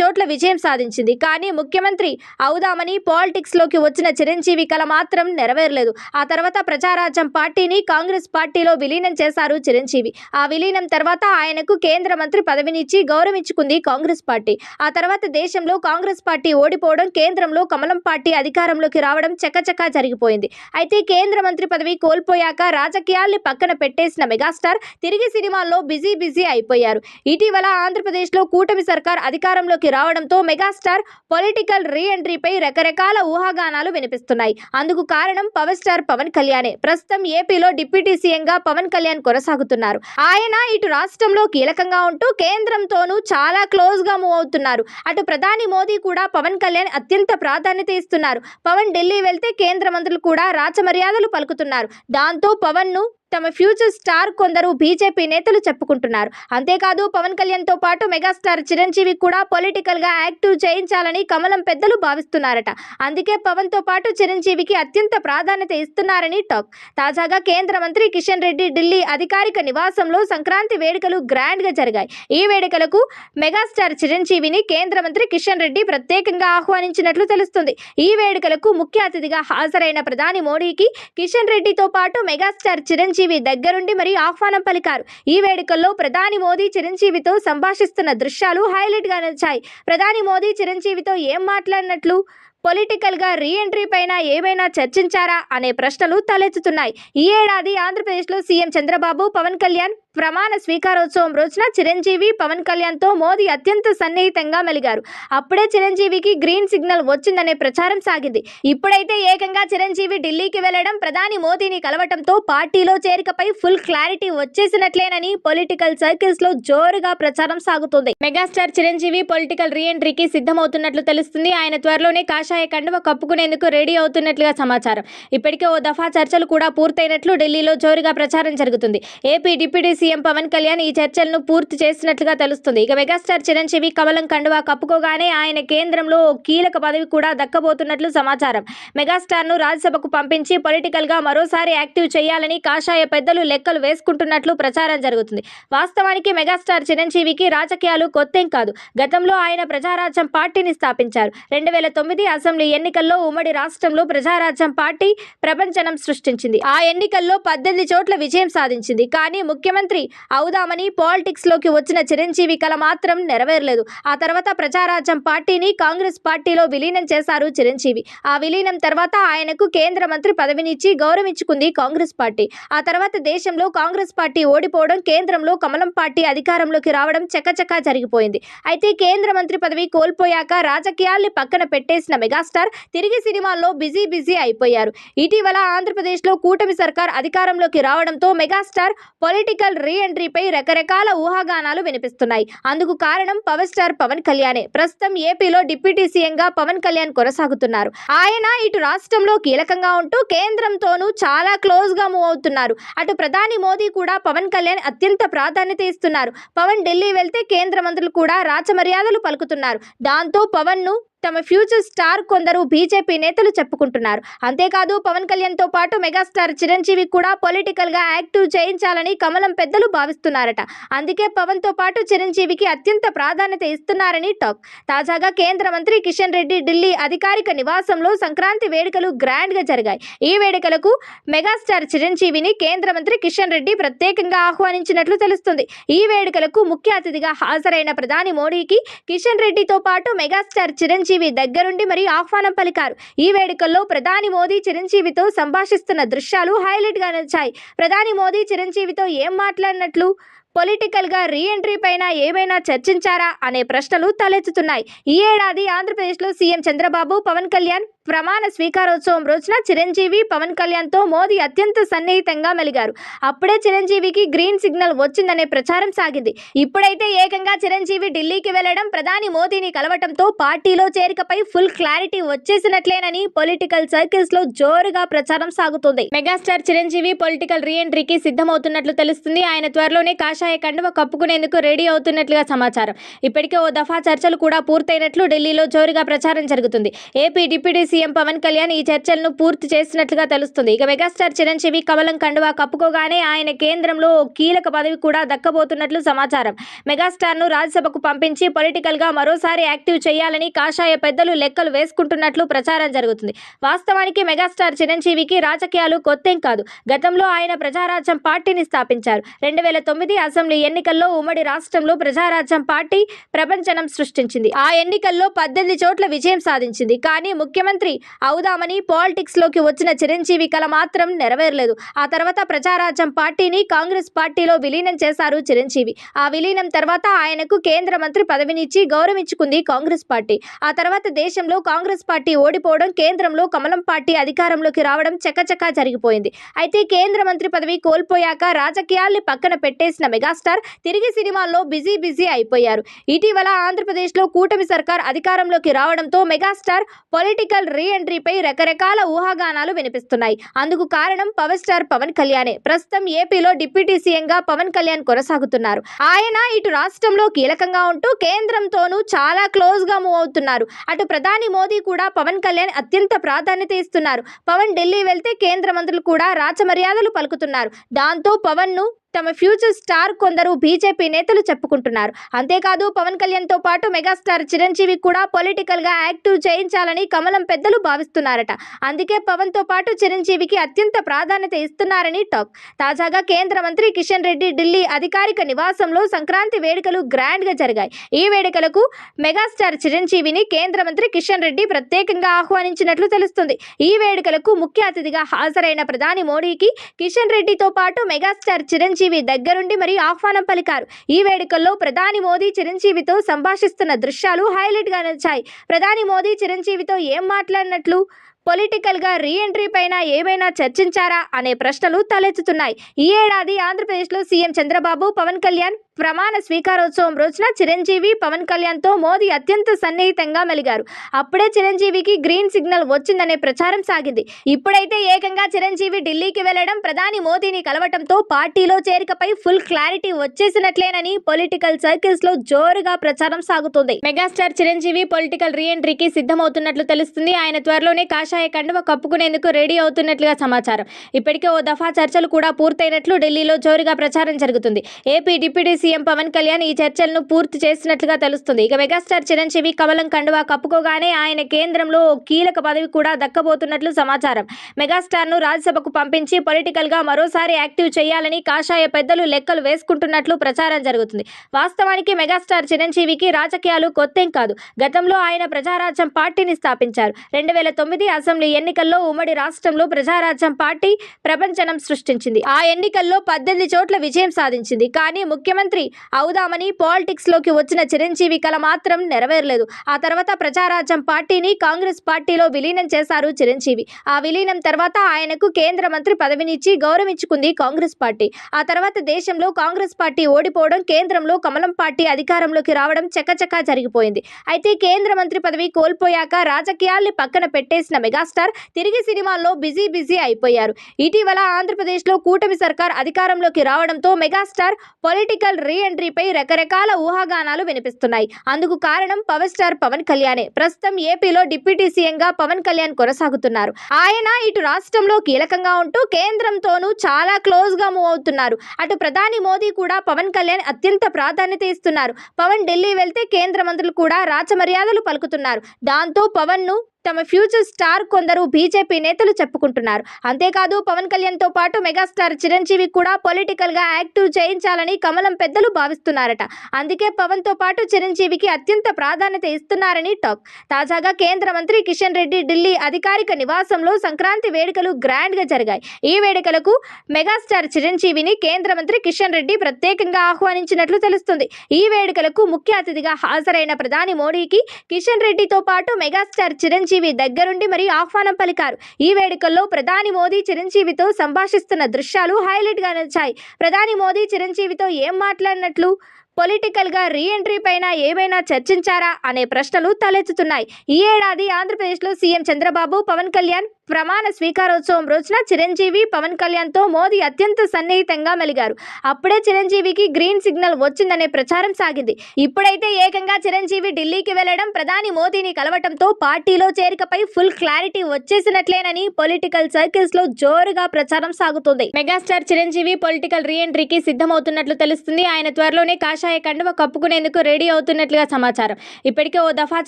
చోట్ల విజయం సాధించింది. కానీ ముఖ్యమంత్రి అవుదామని పాలిటిక్స్లోకి వచ్చిన చిరంజీవి కల మాత్రం నెరవేరలేదు. ఆ తర్వాత ప్రజారాజ్యం పార్టీని కాంగ్రెస్ పార్టీలో విలీనం చేశారు చిరంజీవి. ఆ విలీనం తర్వాత ఆయనకు కేంద్ర మంత్రి పదవినిచ్చి గౌరవించుకుంది కాంగ్రెస్ పార్టీ. ఆ తర్వాత దేశంలో కాంగ్రెస్ పార్టీ ఓడిపోవడం కేంద్రంలో కమలం పార్టీ అధికారంలోకి రావడం చకచకా జరిగిపోయింది. అయితే కేంద్ర మంత్రి పదవి కోల్పోయాక రాజకీయాల్ని పక్కన పెట్టేసిన మెగాస్టార్ తిరిగి సినిమాల్లో బిజీ బిజీ అయిపోయారు. ఇటీవల ఆంధ్రప్రదేశ్లో కూటమి సర్కార్ అధికారంలోకి రావడంతో మెగాస్టార్ పొలిటికల్ రీ ఎంట్రీపై రకరకాల ఊహాగానాలు వినిపిస్తున్నాయి. అందుకు కారణం పవర్ స్టార్ పవన్ కళ్యాణే. ప్రస్తుతం ఏపీలో డిప్యూటీ సీఎంగా పవన్ కళ్యాణ్ కొనసాగుతున్నారు. ఆయన ఇటు రాష్ట్రంలో కీలకంగా ఉంటూ కేంద్రంతోనూ చాలా క్లోజ్గా మూవ్ అవుతున్నారు. అటు ప్రధాని మోదీ కూడా పవన్ కళ్యాణ్ అత్యంత ప్రాధాన్యత ఇస్తున్నారు. పవన్ ఢిల్లీ వెళ్తే కేంద్ర మంత్రులు కూడా రాచమర్యాదలు పలుకుతున్నారు. దాంతో పవన్ను తమ ఫ్యూచర్ స్టార్ కొందరు బీజేపీ నేతలు చెప్పుకుంటున్నారు. అంతేకాదు పవన్ కళ్యాణ్తో పాటు మెగాస్టార్ చిరంజీవి కూడా పొలిటికల్గా యాక్టివ్ చేయించాలని కమలం పెద్దలు భావిస్తున్నారట. అందుకే పవన్తో పాటు చిరంజీవికి అత్యంత ప్రాధాన్యత ఇస్తున్నారని టాక్. తాజాగా కేంద్ర మంత్రి కిషన్ రెడ్డి ఢిల్లీ అధికారిక నివాసంలో సంక్రాంతి వేడుకలు గ్రాండ్గా జరిగాయి. ఈ వేడుకలకు మెగాస్టార్ చిరంజీవిని కేంద్ర మంత్రి కిషన్ రెడ్డి ప్రత్యేకంగా ఆహ్వానించినట్లు తెలుస్తుంది. ఈ వేడుకలకు ముఖ్య అతిథిగా హాజరైన ప్రధాని మోడీకి కిషన్ రెడ్డితో పాటు మెగాస్టార్ చిరంజీవి దగ్గరుండి మరీ ఆహ్వానం పలికారు. ఈ వేడుకల్లో ప్రధాని మోదీ చిరంజీవితో సంభాషిస్తున్న దృశ్యాలు హైలైట్గా నిలిచాయి ప్రధాని మోదీ చిరంజీవితో ఏం మాట్లాడినట్లు? పొలిటికల్గా రీఎంట్రీ రీ ఎంట్రీ పైన ఏమైనా చర్చించారా? అనే ప్రశ్నలు తలెత్తుతున్నాయి. ఈ ఏడాది ఆంధ్రప్రదేశ్లో సీఎం చంద్రబాబు పవన్ కళ్యాణ్ ప్రమాణ స్వీకారోత్సవం రోజున చిరంజీవి పవన్ కళ్యాణ్తో మోదీ అత్యంత సన్నిహితంగా మెలిగారు. అప్పుడే చిరంజీవికి గ్రీన్ సిగ్నల్ వచ్చిందనే ప్రచారం సాగింది. ఇప్పుడైతే ఏకంగా చిరంజీవి ఢిల్లీకి వెళ్ళడం ప్రధాని మోదీని కలవటంతో పార్టీలో చేరికపై ఫుల్ క్లారిటీ వచ్చేసినట్లేనని పొలిటికల్ సర్కిల్స్లో జోరుగా ప్రచారం సాగుతుంది. మెగాస్టార్ చిరంజీవి పొలిటికల్ రీఎంట్రీకి సిద్ధమవుతున్నట్లు తెలుస్తుంది. ఆయన త్వరలోనే కాషాయ కండువ కప్పుకునేందుకు రెడీ అవుతున్నట్లుగా సమాచారం. ఇప్పటికే ఓ దఫా చర్చలు కూడా పూర్తయినట్లు ఢిల్లీలో జోరుగా ప్రచారం జరుగుతుంది. AP deputy CM Pawan Kalyan ఈ చర్చలను పూర్తి చేసినట్లుగా తెలుస్తుంది. ఇక మెగాస్టార్ చిరంజీవి కమలం కండువా కప్పుకోగానే ఆయన కేంద్రంలో ఓ కీలక పదవి కూడా దక్కబోతున్నట్లు సమాచారం. మెగాస్టార్ను రాజ్యసభకు పంపించి పొలిటికల్గా మరోసారి యాక్టివ్ చేయాలని కాషాయ పెద్దలు లెక్కలు వేసుకుంటున్నట్లు ప్రచారం జరుగుతుంది. వాస్తవానికి మెగాస్టార్ చిరంజీవికి రాజకీయాలు కొత్తేం కాదు. గతంలో ఆయన ప్రజారాజ్యం పార్టీని స్థాపించారు. రెండు వేల తొమ్మిది అసెంబ్లీ ఎన్నికల్లో ఉమ్మడి రాష్ట్రంలో ప్రజారాజ్యం పార్టీ ప్రపంచనం సృష్టించింది. ఆ ఎన్నికల్లో పద్దెనిమిది చోట్ల విజయం సాధించింది. కానీ ముఖ్యమంత్రి అవుదామని పాలిటిక్స్లోకి వచ్చిన చిరంజీవి కల మాత్రం నెరవేరలేదు. ఆ తర్వాత ప్రజారాజ్యం పార్టీని కాంగ్రెస్ పార్టీలో విలీనం చేశారు చిరంజీవి. ఆ విలీనం తర్వాత ఆయనకు కేంద్ర మంత్రి పదవినిచ్చి గౌరవించుకుంది కాంగ్రెస్ పార్టీ. ఆ తర్వాత దేశంలో కాంగ్రెస్ పార్టీ ఓడిపోవడం కేంద్రంలో కమలం పార్టీ అధికారంలోకి రావడం చకచకా జరిగిపోయింది. అయితే కేంద్ర మంత్రి పదవి కోల్పోయాక రాజకీయాల్ని పక్కన పెట్టేసిన మెగాస్టార్ తిరిగి సినిమాల్లో బిజీ బిజీ అయిపోయారు. ఇటీవల ఆంధ్రప్రదేశ్లో కూటమి సర్కార్ అధికారంలోకి రావడంతో మెగాస్టార్ పొలిటికల్ రీ ఎంట్రీపై రకరకాల ఊహాగానాలు వినిపిస్తున్నాయి. అందుకు కారణం పవర్ స్టార్ పవన్ కళ్యాణే. ప్రస్తుతం ఏపీలో డిప్యూటీ సీఎంగా పవన్ కళ్యాణ్ కొనసాగుతున్నారు. ఆయన ఇటు రాష్ట్రంలో కీలకంగా ఉంటూ కేంద్రంతోనూ చాలా క్లోజ్గా మూవ్ అవుతున్నారు. అటు ప్రధాని మోదీ కూడా పవన్ కళ్యాణ్ అత్యంత ప్రాధాన్యత ఇస్తున్నారు. పవన్ ఢిల్లీ వెళ్తే కేంద్ర మంత్రులు కూడా రాచమర్యాదలు పలుకుతున్నారు. దాంతో పవన్ను తమ ఫ్యూచర్ స్టార్ కొందరు బీజేపీ నేతలు చెప్పుకుంటున్నారు. అంతేకాదు పవన్ కళ్యాణ్తో పాటు మెగాస్టార్ చిరంజీవి కూడా పొలిటికల్గా యాక్టివ్ చేయించాలని కమలం పెద్దలు భావిస్తున్నారట. అందుకే పవన్తో పాటు చిరంజీవికి అత్యంత ప్రాధాన్యత ఇస్తున్నారని టాక్. తాజాగా కేంద్ర మంత్రి కిషన్ రెడ్డి ఢిల్లీ అధికారిక నివాసంలో సంక్రాంతి వేడుకలు గ్రాండ్గా జరిగాయి. ఈ వేడుకలకు మెగాస్టార్ చిరంజీవిని కేంద్ర మంత్రి కిషన్ రెడ్డి ప్రత్యేకంగా ఆహ్వానించినట్లు తెలుస్తుంది. ఈ వేడుకలకు ముఖ్య అతిథిగా హాజరైన ప్రధాని మోడీకి కిషన్ రెడ్డితో పాటు మెగాస్టార్ చిరంజీవి దగ్గరుండి మరీ ఆహ్వానం పలికారు. ఈ వేడుకల్లో ప్రధాని మోదీ చిరంజీవితో సంభాషిస్తున్న దృశ్యాలు హైలైట్గా నచ్చాయి నిలిచాయి ప్రధాని మోదీ చిరంజీవితో ఏం మాట్లాడినట్లు? పొలిటికల్గా రీ ఎంట్రీ పైన ఏమైనా చర్చించారా అనే ప్రశ్నలు తలెత్తుతున్నాయి. ఈ ఏడాది ఆంధ్రప్రదేశ్లో సీఎం చంద్రబాబు పవన్ కళ్యాణ్ ప్రమాణ స్వీకారోత్సవం రోజున చిరంజీవి పవన్ కళ్యాణ్తో మోదీ అత్యంత సన్నిహితంగా మెలిగారు. అప్పుడే చిరంజీవికి గ్రీన్ సిగ్నల్ వచ్చిందనే ప్రచారం సాగింది. ఇప్పుడైతే ఏకంగా చిరంజీవి ఢిల్లీకి వెళ్ళడం ప్రధాని మోదీని కలవటంతో పార్టీలో చేరికపై ఫుల్ క్లారిటీ వచ్చేసినట్లేనని పొలిటికల్ సర్కిల్స్లో జోరుగా ప్రచారం సాగుతుంది. మెగాస్టార్ చిరంజీవి పొలిటికల్ రీ ఎంట్రీకి సిద్ధమవుతున్నట్లు తెలుస్తుంది. ఆయన త్వరలోనే కాషాయ కాషాయ కండువ కప్పుకునేందుకు రెడీ అవుతున్నట్లుగా సమాచారం. ఇప్పటికే ఓ దఫా చర్చలు కూడా పూర్తయినట్లు ఢిల్లీలో జోరుగా ప్రచారం జరుగుతుంది. AP deputy CM Pawan Kalyan ఈ చర్చలను పూర్తి చేసినట్లుగా తెలుస్తుంది. ఇక మెగాస్టార్ చిరంజీవి కమలం కండువా కప్పుకోగానే ఆయన కేంద్రంలో ఓ కీలక పదవి కూడా దక్కబోతున్నట్లు సమాచారం. మెగాస్టార్ను రాజ్యసభకు పంపించి పొలిటికల్గా మరోసారి యాక్టివ్ చేయాలని కాషాయ పెద్దలు లెక్కలు వేసుకుంటున్నట్లు ప్రచారం జరుగుతుంది. వాస్తవానికి మెగాస్టార్ చిరంజీవికి రాజకీయాలు కొత్తేం కాదు. గతంలో ఆయన ప్రజారాజ్యం పార్టీని స్థాపించారు. రెండు వేల తొమ్మిది అసెంబ్లీ ఎన్నికల్లో ఉమ్మడి రాష్ట్రంలో ప్రజారాజ్యం పార్టీ ప్రపంచనం సృష్టించింది. ఆ ఎన్నికల్లో పద్దెనిమిది చోట్ల విజయం సాధించింది. కానీ ముఖ్యమంత్రి అవుదామని పాలిటిక్స్లోకి వచ్చిన చిరంజీవి కల మాత్రం నెరవేరలేదు. ఆ తర్వాత ప్రజారాజ్యం పార్టీని కాంగ్రెస్ పార్టీలో విలీనం చేశారు చిరంజీవి. ఆ విలీనం తర్వాత ఆయనకు కేంద్ర మంత్రి పదవినిచ్చి గౌరవించుకుంది కాంగ్రెస్ పార్టీ. ఆ తర్వాత దేశంలో కాంగ్రెస్ పార్టీ ఓడిపోవడం కేంద్రంలో కమలం పార్టీ అధికారంలోకి రావడం చకచకా జరిగిపోయింది. అయితే కేంద్ర మంత్రి పదవి కోల్పోయాక రాజకీయాల్ని పక్కన పెట్టేసిన మెగాస్టార్ తిరిగి సినిమాల్లో బిజీ బిజీ అయిపోయారు. ఇటీవల ఆంధ్రప్రదేశ్లో కూటమి సర్కార్ అధికారంలోకి రావడంతో మెగాస్టార్ పొలిటికల్ రీ ఎంట్రీపై రకరకాల ఊహాగానాలు వినిపిస్తున్నాయి. అందుకు కారణం పవర్ స్టార్ పవన్ కళ్యాణే. ప్రస్తుతం ఏపీలో డిప్యూటీ సీఎంగా పవన్ కళ్యాణ్ కొనసాగుతున్నారు. ఆయన ఇటు రాష్ట్రంలో కీలకంగా ఉంటూ కేంద్రంతోనూ చాలా క్లోజ్గా మూవ్ అవుతున్నారు. అటు ప్రధాని మోదీ కూడా పవన్ కళ్యాణ్ అత్యంత ప్రాధాన్యత ఇస్తున్నారు. పవన్ ఢిల్లీ వెళ్తే కేంద్ర మంత్రులు కూడా రాచమర్యాదలు పలుకుతున్నారు. దాంతో పవన్ను తమ ఫ్యూచర్ స్టార్ కొందరు బీజేపీ నేతలు చెప్పుకుంటున్నారు. అంతేకాదు పవన్ కళ్యాణ్తో పాటు మెగాస్టార్ చిరంజీవి కూడా పొలిటికల్గా యాక్టివ్ చేయించాలని కమలం పెద్దలు భావిస్తున్నారట. అందుకే పవన్తో పాటు చిరంజీవికి అత్యంత ప్రాధాన్యత ఇస్తున్నారని టాక్. తాజాగా కేంద్ర మంత్రి కిషన్ రెడ్డి ఢిల్లీ అధికారిక నివాసంలో సంక్రాంతి వేడుకలు గ్రాండ్గా జరిగాయి. ఈ వేడుకలకు మెగాస్టార్ చిరంజీవిని కేంద్ర మంత్రి కిషన్ రెడ్డి ప్రత్యేకంగా ఆహ్వానించినట్లు తెలుస్తుంది. ఈ వేడుకలకు ముఖ్య అతిథిగా హాజరైన ప్రధాని మోడీకి కిషన్ రెడ్డితో పాటు మెగాస్టార్ చిరంజీవి దగ్గరుండి మరి ఆహ్వానం పలికారు. ఈ వేడుకల్లో ప్రధాని మోదీ చిరంజీవితో సంభాషిస్తున్న దృశ్యాలు హైలైట్గా నిలిచాయి. ప్రధాని మోదీ చిరంజీవితో ఏం మాట్లాడినట్లు? పొలిటికల్గా రీ ఎంట్రీ పైన ఏమైనా చర్చించారా? అనే ప్రశ్నలు తలెత్తుతున్నాయి. ఈ ఏడాది ఆంధ్రప్రదేశ్లో సీఎం చంద్రబాబు పవన్ కళ్యాణ్ ప్రమాణ స్వీకారోత్సవం రోజున చిరంజీవి పవన్ కళ్యాణ్తో మోదీ అత్యంత సన్నిహితంగా మెలిగారు. అప్పుడే చిరంజీవికి గ్రీన్ సిగ్నల్ వచ్చిందనే ప్రచారం సాగింది. ఇప్పుడైతే ఏకంగా చిరంజీవి ఢిల్లీకి వెళ్ళడం ప్రధాని మోదీని కలవటంతో పార్టీలో చేరికపై ఫుల్ క్లారిటీ వచ్చేసినట్లేనని పొలిటికల్ సర్కిల్స్లో జోరుగా ప్రచారం సాగుతుంది. మెగాస్టార్ చిరంజీవి పొలిటికల్ రీ ఎంట్రీకి సిద్ధమవుతున్నట్లు తెలుస్తుంది. ఆయన త్వరలోనే కాషాయ కండువ కప్పుకునేందుకు రెడీ అవుతున్నట్లుగా సమాచారం. ఇప్పటికే ఓ దఫా చర్చలు కూడా పూర్తయినట్లు ఢిల్లీలో జోరుగా ప్రచారం జరుగుతుంది. AP deputy CM Pawan Kalyan ఈ చర్చలను పూర్తి చేసినట్లుగా తెలుస్తుంది. ఇక మెగాస్టార్ చిరంజీవి కమలం కండువా కప్పుకోగానే ఆయన కేంద్రంలో కీలక పదవి కూడా దక్కబోతున్నట్లు సమాచారం. మెగాస్టార్ను రాజ్యసభకు పంపించి పొలిటికల్గా మరోసారి యాక్టివ్ చేయాలని కాషాయ పెద్దలు లెక్కలు వేసుకుంటున్నట్లు ప్రచారం జరుగుతుంది. వాస్తవానికి మెగాస్టార్ చిరంజీవికి రాజకీయాలు కొత్తేం కాదు. గతంలో ఆయన ప్రజారాజ్యం పార్టీని స్థాపించారు. రెండు వేల తొమ్మిది అసెంబ్లీ ఎన్నికల్లో ఉమ్మడి రాష్ట్రంలో ప్రజారాజ్యం పార్టీ ప్రపంచనం సృష్టించింది. ఆ ఎన్నికల్లో పద్దెనిమిది చోట్ల విజయం సాధించింది. కానీ ముఖ్యమంత్రి అవుదామని పాలిటిక్స్లోకి వచ్చిన చిరంజీవి కల మాత్రం నెరవేరలేదు. ఆ తర్వాత ప్రజారాజ్యం పార్టీని కాంగ్రెస్ పార్టీలో విలీనం చేశారు చిరంజీవి. ఆ విలీనం తర్వాత ఆయనకు కేంద్ర మంత్రి పదవినిచ్చి గౌరవించుకుంది కాంగ్రెస్ పార్టీ. ఆ తర్వాత దేశంలో కాంగ్రెస్ పార్టీ ఓడిపోవడం కేంద్రంలో కమలం పార్టీ అధికారంలోకి రావడం చకచకా జరిగిపోయింది. అయితే కేంద్ర మంత్రి పదవి కోల్పోయాక రాజకీయాల్ని పక్కన పెట్టేసిన మెగాస్టార్ తిరిగి సినిమాల్లో బిజీ బిజీ అయిపోయారు. ఇటీవల ఆంధ్రప్రదేశ్లో కూటమి సర్కార్ అధికారంలోకి రావడంతో మెగాస్టార్ పొలిటికల్ రీ ఎంట్రీపై రకరకాల ఊహాగానాలు వినిపిస్తున్నాయి. అందుకు కారణం పవర్ స్టార్ పవన్ కళ్యాణే. ప్రస్తుతం ఏపీలో డిప్యూటీ సీఎంగా పవన్ కళ్యాణ్ కొనసాగుతున్నారు. ఆయన ఇటు రాష్ట్రంలో కీలకంగా ఉంటూ కేంద్రంతోనూ చాలా క్లోజ్గా మూవ్ అవుతున్నారు. అటు ప్రధాని మోదీ కూడా పవన్ కళ్యాణ్ అత్యంత ప్రాధాన్యత ఇస్తున్నారు. పవన్ ఢిల్లీ వెళ్తే కేంద్ర మంత్రులు కూడా రాచమర్యాదలు పలుకుతున్నారు. దాంతో పవన్ను తమ ఫ్యూచర్ స్టార్ కొందరు బీజేపీ నేతలు చెప్పుకుంటున్నారు. అంతేకాదు పవన్ కళ్యాణ్తో పాటు మెగాస్టార్ చిరంజీవి కూడా పొలిటికల్గా యాక్టివ్ చేయించాలని కమలం పెద్దలు భావిస్తున్నారట. అందుకే పవన్తో పాటు చిరంజీవికి అత్యంత ప్రాధాన్యత ఇస్తున్నారని టాక్. తాజాగా కేంద్ర మంత్రి కిషన్ రెడ్డి ఢిల్లీ అధికారిక నివాసంలో సంక్రాంతి వేడుకలు గ్రాండ్గా జరిగాయి. ఈ వేడుకలకు మెగాస్టార్ చిరంజీవిని కేంద్ర మంత్రి కిషన్ రెడ్డి ప్రత్యేకంగా ఆహ్వానించినట్లు తెలుస్తుంది. ఈ వేడుకలకు ముఖ్య అతిథిగా హాజరైన ప్రధాని మోడీకి కిషన్ రెడ్డితో పాటు మెగాస్టార్ చిరంజీవి దగ్గరుండి మరీ ఆహ్వానం పలికారు. ఈ వేడుకల్లో ప్రధాని మోదీ చిరంజీవితో సంభాషిస్తున్న దృశ్యాలు హైలైట్గా నిలిచాయి. ప్రధాని మోదీ చిరంజీవితో ఏం మాట్లాడినట్లు? పొలిటికల్గా రీ ఎంట్రీ పైన ఏమైనా చర్చించారా? అనే ప్రశ్నలు తలెత్తుతున్నాయి. ఈ ఏడాది ఆంధ్రప్రదేశ్లో సీఎం చంద్రబాబు పవన్ కళ్యాణ్ ప్రమాణ స్వీకారోత్సవం రోజున చిరంజీవి పవన్ కళ్యాణ్తో మోదీ అత్యంత సన్నిహితంగా మెలిగారు. అప్పుడే చిరంజీవికి గ్రీన్ సిగ్నల్ వచ్చిందనే ప్రచారం సాగింది. ఇప్పుడైతే ఏకంగా చిరంజీవి ఢిల్లీకి వెళ్ళడం ప్రధాని మోదీని కలవటంతో పార్టీలో చేరికపై ఫుల్ క్లారిటీ వచ్చేసినట్లేనని పొలిటికల్ సర్కిల్స్లో జోరుగా ప్రచారం సాగుతుంది. మెగాస్టార్ చిరంజీవి పొలిటికల్ రీ ఎంట్రీకి సిద్ధమవుతున్నట్లు తెలుస్తుంది. ఆయన త్వరలోనే కాషాయ కండువ కప్పుకునేందుకు రెడీ అవుతున్నట్లుగా సమాచారం. ఇప్పటికే ఓ దఫా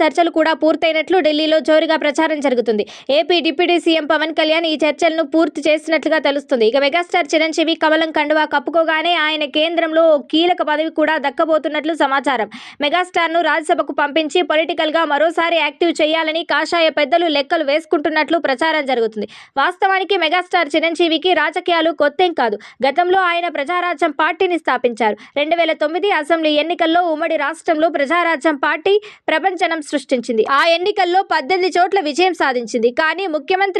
చర్చలు కూడా పూర్తయినట్లు ఢిల్లీలో జోరుగా ప్రచారం జరుగుతుంది. AP deputy CM Pawan Kalyan ఈ చర్చలను పూర్తి చేసినట్లుగా తెలుస్తుంది. ఇక మెగాస్టార్ చిరంజీవి కమలం కండువా కప్పుకోగానే ఆయన కేంద్రంలో ఓ కీలక పదవి కూడా దక్కబోతున్నట్లు సమాచారం. మెగాస్టార్ను రాజ్యసభకు పంపించి పొలిటికల్గా మరోసారి యాక్టివ్ చేయాలని కాషాయ పెద్దలు లెక్కలు వేసుకుంటున్నట్లు ప్రచారం జరుగుతుంది. వాస్తవానికి మెగాస్టార్ చిరంజీవికి రాజకీయాలు కొత్తేం కాదు. గతంలో ఆయన ప్రజారాజ్యం పార్టీని స్థాపించారు. రెండు వేల తొమ్మిది అసెంబ్లీ ఎన్నికల్లో ఉమ్మడి రాష్ట్రంలో ప్రజారాజ్యం పార్టీ ప్రపంచనం సృష్టించింది. ఆ ఎన్నికల్లో పద్దెనిమిది చోట్ల విజయం సాధించింది. కానీ ముఖ్యమంత్రి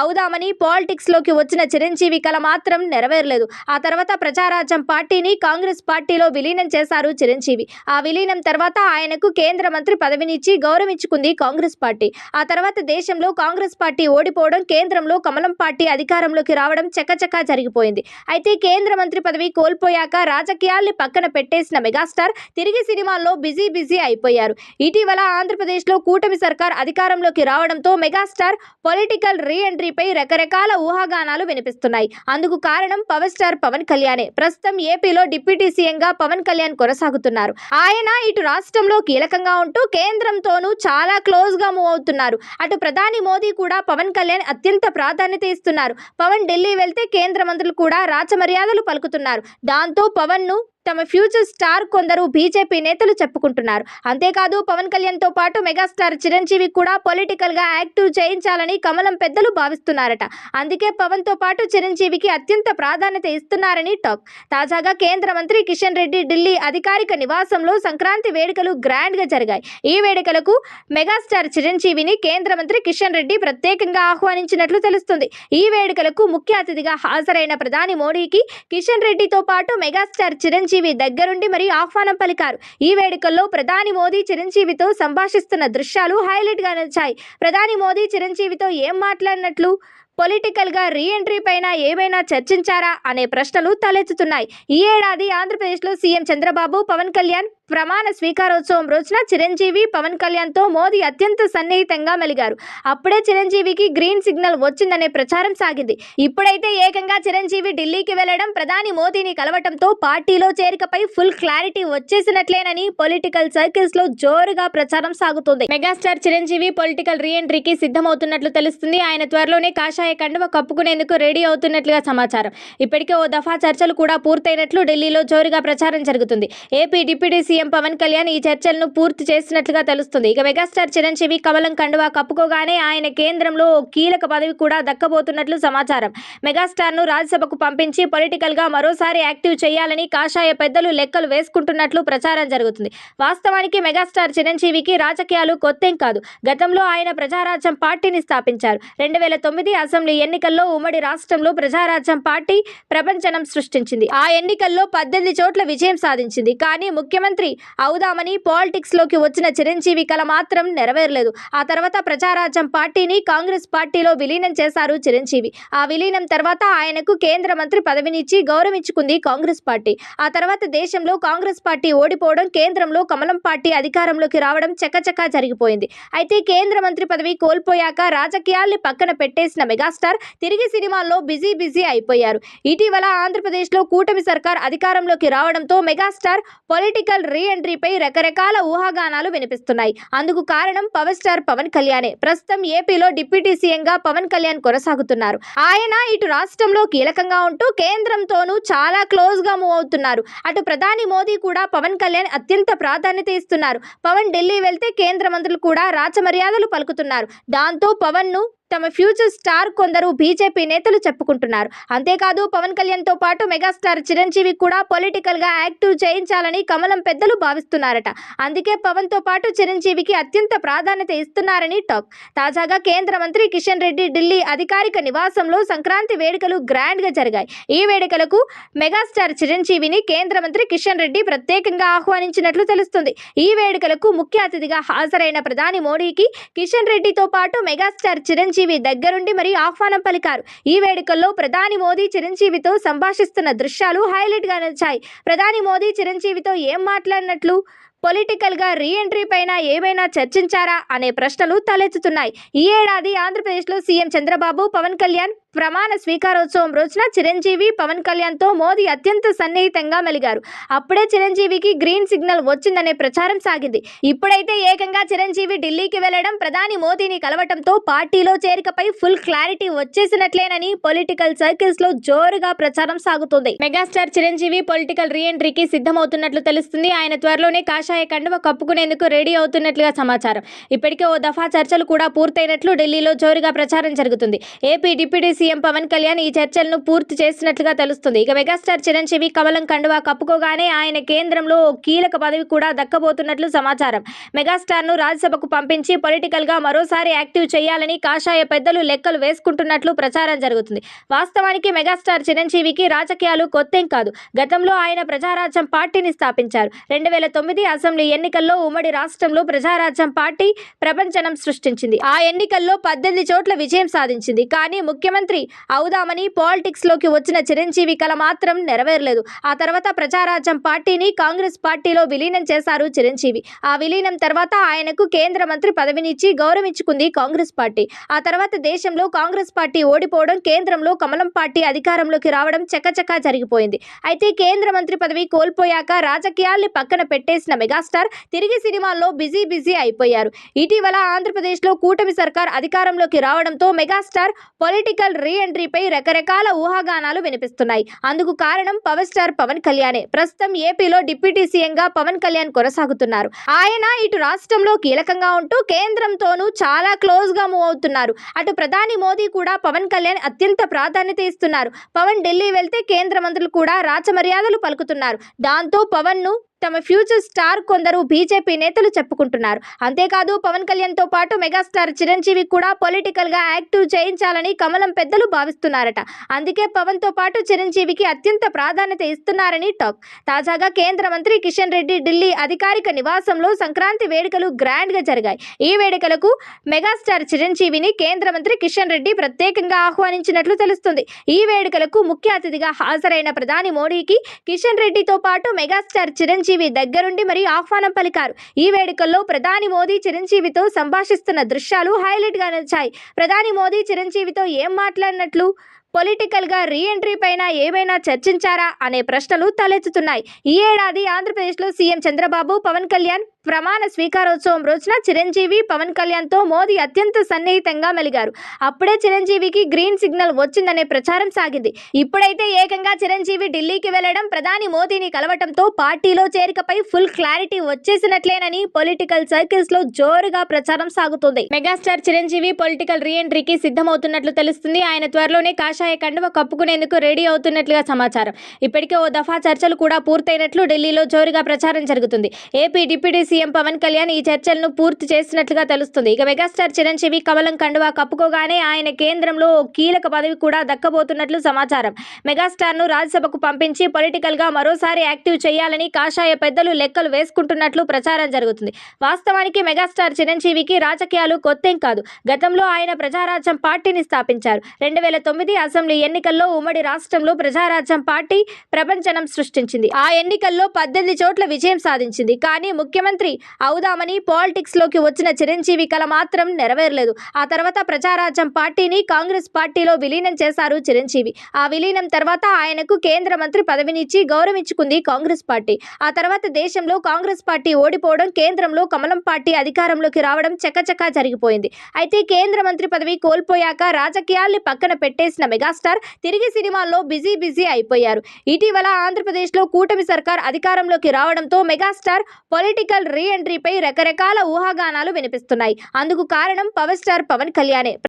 అవుదామని పాలిటిక్స్లోకి వచ్చిన చిరంజీవి కల మాత్రం నెరవేరలేదు. ఆ తర్వాత ప్రజారాజ్యం పార్టీని కాంగ్రెస్ పార్టీలో విలీనం చేశారు చిరంజీవి. ఆ విలీనం తర్వాత ఆయనకు కేంద్ర మంత్రి పదవినిచ్చి గౌరవించుకుంది కాంగ్రెస్ పార్టీ. ఆ తర్వాత దేశంలో కాంగ్రెస్ పార్టీ ఓడిపోవడం కేంద్రంలో కమలం పార్టీ అధికారంలోకి రావడం చకచకా జరిగిపోయింది. అయితే కేంద్ర మంత్రి పదవి కోల్పోయాక రాజకీయాల్ని పక్కన పెట్టేసిన మెగాస్టార్ తిరిగి సినిమాల్లో బిజీ బిజీ అయిపోయారు. ఇటీవల ఆంధ్రప్రదేశ్లో కూటమి సర్కార్ అధికారంలోకి రావడంతో మెగాస్టార్ పొలిటికల్ రీ ఎంట్రీపై రకరకాల ఊహాగానాలు వినిపిస్తున్నాయి. అందుకు కారణం పవర్ స్టార్ పవన్ కళ్యాణే. ప్రస్తుతం ఏపీలో డిప్యూటీ సీఎంగా పవన్ కళ్యాణ్ కొనసాగుతున్నారు. ఆయన ఇటు రాష్ట్రంలో కీలకంగా ఉంటూ కేంద్రంతోనూ చాలా క్లోజ్గా మూవ్ అవుతున్నారు. అటు ప్రధాని మోదీ కూడా పవన్ కళ్యాణ్ అత్యంత ప్రాధాన్యత ఇస్తున్నారు. పవన్ ఢిల్లీ వెళ్తే కేంద్ర మంత్రులు కూడా రాచమర్యాదలు పలుకుతున్నారు. దాంతో పవన్ను తమ ఫ్యూచర్ స్టార్ కొందరు బీజేపీ నేతలు చెప్పుకుంటున్నారు. అంతేకాదు పవన్ కళ్యాణ్తో పాటు మెగాస్టార్ చిరంజీవి కూడా పొలిటికల్గా యాక్టివ్ చేయించాలని కమలం పెద్దలు భావిస్తున్నారట. అందుకే పవన్తో పాటు చిరంజీవికి అత్యంత ప్రాధాన్యత ఇస్తున్నారని టాక్. తాజాగా కేంద్ర మంత్రి కిషన్ రెడ్డి ఢిల్లీ అధికారిక నివాసంలో సంక్రాంతి వేడుకలు గ్రాండ్గా జరిగాయి. ఈ వేడుకలకు మెగాస్టార్ చిరంజీవిని కేంద్ర మంత్రి కిషన్ రెడ్డి ప్రత్యేకంగా ఆహ్వానించినట్లు తెలుస్తుంది. ఈ వేడుకలకు ముఖ్య అతిథిగా హాజరైన ప్రధాని మోడీకి కిషన్ రెడ్డితో పాటు మెగాస్టార్ చిరంజీవి దగ్గరుండి మరి ఆహ్వానం పలికారు. ఈ వేడుకల్లో ప్రధాని మోదీ చిరంజీవితో సంభాషిస్తున్న దృశ్యాలు హైలైట్గా నిలిచాయి. ప్రధాని మోదీ చిరంజీవితో ఏం మాట్లాడినట్లు? పొలిటికల్గా రీ ఎంట్రీ పైన ఏమైనా చర్చించారా అనే ప్రశ్నలు తలెత్తుతున్నాయి. ఈ ఏడాది ఆంధ్రప్రదేశ్లో సీఎం చంద్రబాబు పవన్ కళ్యాణ్ ప్రమాణ స్వీకారోత్సవం రోజున చిరంజీవి పవన్ కళ్యాణ్తో మోదీ అత్యంత సన్నిహితంగా మెలిగారు. అప్పుడే చిరంజీవికి గ్రీన్ సిగ్నల్ వచ్చిందనే ప్రచారం సాగింది. ఇప్పుడైతే ఏకంగా చిరంజీవి ఢిల్లీకి వెళ్ళడం ప్రధాని మోదీని కలవటంతో పార్టీలో చేరికపై ఫుల్ క్లారిటీ వచ్చేసినట్లేనని పొలిటికల్ సర్కిల్స్లో జోరుగా ప్రచారం సాగుతుంది. మెగాస్టార్ చిరంజీవి పొలిటికల్ రీ ఎంట్రీకి సిద్ధమవుతున్నట్లు తెలుస్తుంది. ఆయన త్వరలోనే కాషాయ కండువ కప్పుకునేందుకు రెడీ అవుతున్నట్లుగా సమాచారం. ఇప్పటికే ఓ దఫా చర్చలు కూడా పూర్తయినట్లు ఢిల్లీలో జోరుగా ప్రచారం జరుగుతుంది. AP deputy CM Pawan Kalyan ఈ చర్చలను పూర్తి చేసినట్లుగా తెలుస్తుంది. ఇక మెగాస్టార్ చిరంజీవి కమలం కండువా కప్పుకోగానే ఆయన కేంద్రంలో ఓ కీలక పదవి కూడా దక్కబోతున్నట్లు సమాచారం. మెగాస్టార్ను రాజ్యసభకు పంపించి పొలిటికల్గా మరోసారి యాక్టివ్ చేయాలని కాషాయ పెద్దలు లెక్కలు వేసుకుంటున్నట్లు ప్రచారం జరుగుతుంది. వాస్తవానికి మెగాస్టార్ చిరంజీవికి రాజకీయాలు కొత్తేం కాదు. గతంలో ఆయన ప్రజారాజ్యం పార్టీని స్థాపించారు. రెండు వేల తొమ్మిది అసెంబ్లీ ఎన్నికల్లో ఉమ్మడి రాష్ట్రంలో ప్రజారాజ్యం పార్టీ ప్రపంచనం సృష్టించింది. ఆ ఎన్నికల్లో పద్దెనిమిది చోట్ల విజయం సాధించింది. కానీ ముఖ్యమంత్రి అవుదామని పాలిటిక్స్లోకి వచ్చిన చిరంజీవి కల మాత్రం నెరవేరలేదు. ఆ తర్వాత ప్రజారాజ్యం పార్టీని కాంగ్రెస్ పార్టీలో విలీనం చేశారు చిరంజీవి. ఆ విలీనం తర్వాత ఆయనకు కేంద్ర మంత్రి పదవినిచ్చి గౌరవించుకుంది కాంగ్రెస్ పార్టీ. ఆ తర్వాత దేశంలో కాంగ్రెస్ పార్టీ ఓడిపోవడం కేంద్రంలో కమలం పార్టీ అధికారంలోకి రావడం చకచకా జరిగిపోయింది. అయితే కేంద్ర మంత్రి పదవి కోల్పోయాక రాజకీయాల్ని పక్కన పెట్టేసిన మెగాస్టార్ తిరిగి సినిమాల్లో బిజీ బిజీ అయిపోయారు. ఇటీవల ఆంధ్రప్రదేశ్లో కూటమి సర్కార్ అధికారంలోకి రావడంతో మెగాస్టార్ పొలిటికల్ రీ ఎంట్రీపై రకరకాల ఊహాగానాలు వినిపిస్తున్నాయి. అందుకు కారణం పవర్ స్టార్ పవన్ కళ్యాణే. ప్రస్తుతం ఏపీలో డిప్యూటీ సీఎంగా పవన్ కళ్యాణ్ కొనసాగుతున్నారు. ఆయన ఇటు రాష్ట్రంలో కీలకంగా ఉంటూ కేంద్రంతోనూ చాలా క్లోజ్గా మూవ్ అవుతున్నారు. అటు ప్రధాని మోదీ కూడా పవన్ కళ్యాణ్ అత్యంత ప్రాధాన్యత ఇస్తున్నారు. పవన్ ఢిల్లీ వెళ్తే కేంద్ర మంత్రులు కూడా రాచమర్యాదలు పలుకుతున్నారు. దాంతో పవన్ను తమ ఫ్యూచర్ స్టార్ కొందరు బీజేపీ నేతలు చెప్పుకుంటున్నారు. అంతేకాదు పవన్ కళ్యాణ్తో పాటు మెగాస్టార్ చిరంజీవి కూడా పొలిటికల్గా యాక్టివ్ చేయించాలని కమలం పెద్దలు భావిస్తున్నారట. అందుకే పవన్తో పాటు చిరంజీవికి అత్యంత ప్రాధాన్యత ఇస్తున్నారని టాక్. తాజాగా కేంద్ర మంత్రి కిషన్ రెడ్డి ఢిల్లీ అధికారిక నివాసంలో సంక్రాంతి వేడుకలు గ్రాండ్గా జరిగాయి. ఈ వేడుకలకు మెగాస్టార్ చిరంజీవిని కేంద్ర మంత్రి కిషన్ రెడ్డి ప్రత్యేకంగా ఆహ్వానించినట్లు తెలుస్తుంది. ఈ వేడుకలకు ముఖ్య అతిథిగా హాజరైన ప్రధాని మోడీకి కిషన్ రెడ్డితో పాటు మెగాస్టార్ చిరంజీవి చిరంజీవి దగ్గరుండి మరీ ఆహ్వానం పలికారు. ఈ వేడుకల్లో ప్రధాని మోదీ చిరంజీవితో సంభాషిస్తున్న దృశ్యాలు హైలైట్గా నచ్చాయి ప్రధాని మోదీ చిరంజీవితో ఏం మాట్లాడినట్లు? పొలిటికల్గా రీ ఎంట్రీ పైన ఏమైనా చర్చించారా అనే ప్రశ్నలు తలెత్తుతున్నాయి. ఈ ఏడాది ఆంధ్రప్రదేశ్లో సీఎం చంద్రబాబు పవన్ కళ్యాణ్ ప్రమాణ స్వీకారోత్సవం రోజున చిరంజీవి పవన్ కళ్యాణ్తో మోదీ అత్యంత సన్నిహితంగా మెలిగారు. అప్పుడే చిరంజీవికి గ్రీన్ సిగ్నల్ వచ్చిందనే ప్రచారం సాగింది. ఇప్పుడైతే ఏకంగా చిరంజీవి ఢిల్లీకి వెళ్ళడం ప్రధాని మోదీని కలవటంతో పార్టీలో చేరికపై ఫుల్ క్లారిటీ వచ్చేసినట్లేనని పొలిటికల్ సర్కిల్స్లో జోరుగా ప్రచారం సాగుతుంది. మెగాస్టార్ చిరంజీవి పొలిటికల్ రీ ఎంట్రీకి సిద్ధమవుతున్నట్లు తెలుస్తుంది. ఆయన త్వరలోనే కాషాయ కండువ కప్పుకునేందుకు రెడీ అవుతున్నట్లుగా సమాచారం. ఇప్పటికే ఓ దఫా చర్చలు కూడా పూర్తయినట్లు ఢిల్లీలో జోరుగా ప్రచారం జరుగుతుంది. AP deputy CM Pawan Kalyan ఈ చర్చలను పూర్తి చేసినట్లుగా తెలుస్తుంది. ఇక మెగాస్టార్ చిరంజీవి కమలం కండువా కప్పుకోగానే ఆయన కేంద్రంలో ఓ కీలక పదవి కూడా దక్కబోతున్నట్లు సమాచారం. మెగాస్టార్ను రాజ్యసభకు పంపించి పొలిటికల్గా మరోసారి యాక్టివ్ చేయాలని కాషాయ పెద్దలు లెక్కలు వేసుకుంటున్నట్లు ప్రచారం జరుగుతుంది. వాస్తవానికి మెగాస్టార్ చిరంజీవికి రాజకీయాలు కొత్తేం కాదు. గతంలో ఆయన ప్రజారాజ్యం పార్టీని స్థాపించారు. రెండు వేల తొమ్మిది అసెంబ్లీ ఎన్నికల్లో ఉమ్మడి రాష్ట్రంలో ప్రజారాజ్యం పార్టీ ప్రపంచనం సృష్టించింది. ఆ ఎన్నికల్లో పద్దెనిమిది చోట్ల విజయం సాధించింది. కానీ ముఖ్యమంత్రి అవుదామని పాలిటిక్స్లోకి వచ్చిన చిరంజీవి కల మాత్రం నెరవేరలేదు. ఆ తర్వాత ప్రజారాజ్యం పార్టీని కాంగ్రెస్ పార్టీలో విలీనం చేశారు చిరంజీవి. ఆ విలీనం తర్వాత ఆయనకు కేంద్ర మంత్రి పదవినిచ్చి గౌరవించుకుంది కాంగ్రెస్ పార్టీ. ఆ తర్వాత దేశంలో కాంగ్రెస్ పార్టీ ఓడిపోవడం కేంద్రంలో కమలం పార్టీ అధికారంలోకి రావడం చకచకా జరిగిపోయింది. అయితే కేంద్ర మంత్రి పదవి కోల్పోయాక రాజకీయాల్ని పక్కన పెట్టేసిన మెగాస్టార్ తిరిగి సినిమాల్లో బిజీ బిజీ అయిపోయారు. ఇటీవల ఆంధ్రప్రదేశ్లో కూటమి సర్కార్ అధికారంలోకి రావడంతో మెగాస్టార్ పొలిటికల్ రీ ఎంట్రీపై రకరకాల ఊహాగానాలు వినిపిస్తున్నాయి. అందుకు కారణం పవర్ స్టార్ పవన్ కళ్యాణే. ప్రస్తుతం ఏపీలో డిప్యూటీ సీఎంగా పవన్ కళ్యాణ్ కొనసాగుతున్నారు. ఆయన ఇటు రాష్ట్రంలో కీలకంగా ఉంటూ కేంద్రంతోనూ చాలా క్లోజ్గా మూవ్ అవుతున్నారు. అటు ప్రధాని మోదీ కూడా పవన్ కళ్యాణ్ అత్యంత ప్రాధాన్యత ఇస్తున్నారు. పవన్ ఢిల్లీ వెళ్తే కేంద్ర మంత్రులు కూడా రాచమర్యాదలు పలుకుతున్నారు. దాంతో పవన్ను తమ ఫ్యూచర్ స్టార్ కొందరు బీజేపీ నేతలు చెప్పుకుంటున్నారు. అంతేకాదు పవన్ కళ్యాణ్తో పాటు మెగాస్టార్ చిరంజీవి కూడా పొలిటికల్గా యాక్టివ్ చేయించాలని కమలం పెద్దలు భావిస్తున్నారట. అందుకే పవన్తో పాటు చిరంజీవికి అత్యంత ప్రాధాన్యత ఇస్తున్నారని టాక్. తాజాగా కేంద్ర మంత్రి కిషన్ రెడ్డి ఢిల్లీ అధికారిక నివాసంలో సంక్రాంతి వేడుకలు గ్రాండ్గా జరిగాయి. ఈ వేడుకలకు మెగాస్టార్ చిరంజీవిని కేంద్ర మంత్రి కిషన్ రెడ్డి ప్రత్యేకంగా ఆహ్వానించినట్లు తెలుస్తుంది. ఈ వేడుకలకు ముఖ్య అతిథిగా హాజరైన ప్రధాని మోడీకి కిషన్ రెడ్డితో పాటు మెగాస్టార్ చిరంజీవి దగ్గరుండి మరీ ఆహ్వానం పలికారు. ఈ వేడుకల్లో ప్రధాని మోదీ చిరంజీవితో సంభాషిస్తున్న దృశ్యాలు హైలైట్గా నిలిచాయి. ప్రధాని మోదీ చిరంజీవితో ఏం మాట్లాడినట్లు? పొలిటికల్గా రీ ఎంట్రీ పైన ఏమైనా చర్చించారా అనే ప్రశ్నలు తలెత్తుతున్నాయి. ఈ ఏడాది ఆంధ్రప్రదేశ్లో సీఎం చంద్రబాబు పవన్ కళ్యాణ్ ప్రమాణ స్వీకారోత్సవం రోజున చిరంజీవి పవన్ కళ్యాణ్తో మోదీ అత్యంత సన్నిహితంగా మెలిగారు. అప్పుడే చిరంజీవికి గ్రీన్ సిగ్నల్ వచ్చిందనే ప్రచారం సాగింది. ఇప్పుడైతే ఏకంగా చిరంజీవి ఢిల్లీకి వెళ్ళడం ప్రధాని మోదీని కలవటంతో పార్టీలో చేరికపై ఫుల్ క్లారిటీ వచ్చేసినట్లేనని పొలిటికల్ సర్కిల్స్లో జోరుగా ప్రచారం సాగుతుంది. మెగాస్టార్ చిరంజీవి పొలిటికల్ రీ ఎంట్రీకి సిద్ధమవుతున్నట్లు తెలుస్తుంది. ఆయన త్వరలోనే కాషాయ కండువ కప్పుకునేందుకు రెడీ అవుతున్నట్లుగా సమాచారం. ఇప్పటికే ఓ దఫా చర్చలు కూడా పూర్తయినట్లు ఢిల్లీలో జోరుగా ప్రచారం జరుగుతుంది. AP deputy CM Pawan Kalyan ఈ చర్చలను పూర్తి చేసినట్లుగా తెలుస్తుంది. ఇక మెగాస్టార్ చిరంజీవి కమలం కండువా కప్పుకోగానే ఆయన కేంద్రంలో ఓ కీలక పదవి కూడా దక్కబోతున్నట్లు సమాచారం. మెగాస్టార్ను రాజ్యసభకు పంపించి పొలిటికల్గా మరోసారి యాక్టివ్ చేయాలని కాషాయ పెద్దలు లెక్కలు వేసుకుంటున్నట్లు ప్రచారం జరుగుతుంది. వాస్తవానికి మెగాస్టార్ చిరంజీవికి రాజకీయాలు కొత్తేం కాదు. గతంలో ఆయన ప్రజారాజ్యం పార్టీని స్థాపించారు. రెండు వేల తొమ్మిది అసెంబ్లీ ఎన్నికల్లో ఉమ్మడి రాష్ట్రంలో ప్రజారాజ్యం పార్టీ ప్రపంచనం సృష్టించింది. ఆ ఎన్నికల్లో పద్దెనిమిది చోట్ల విజయం సాధించింది. కానీ ముఖ్యమంత్రి అవుదామని పాలిటిక్స్లోకి వచ్చిన చిరంజీవి కల మాత్రం నెరవేరలేదు. ఆ తర్వాత ప్రజారాజ్యం పార్టీని కాంగ్రెస్ పార్టీలో విలీనం చేశారు చిరంజీవి. ఆ విలీనం తర్వాత ఆయనకు కేంద్ర మంత్రి పదవినిచ్చి గౌరవించుకుంది కాంగ్రెస్ పార్టీ. ఆ తర్వాత దేశంలో కాంగ్రెస్ పార్టీ ఓడిపోవడం కేంద్రంలో కమలం పార్టీ అధికారంలోకి రావడం చకచకా జరిగిపోయింది. అయితే కేంద్ర మంత్రి పదవి కోల్పోయాక రాజకీయాల్ని పక్కన పెట్టేసిన మెగాస్టార్ తిరిగి సినిమాల్లో బిజీ బిజీ అయిపోయారు. ఇటీవల ఆంధ్రప్రదేశ్లో కూటమి సర్కార్ అధికారంలోకి రావడంతో మెగాస్టార్ పొలిటికల్ రీ ఎంట్రీపై రకరకాల ఊహాగానాలు వినిపిస్తున్నాయి. అందుకు కారణం పవర్ స్టార్ పవన్ కళ్యాణే.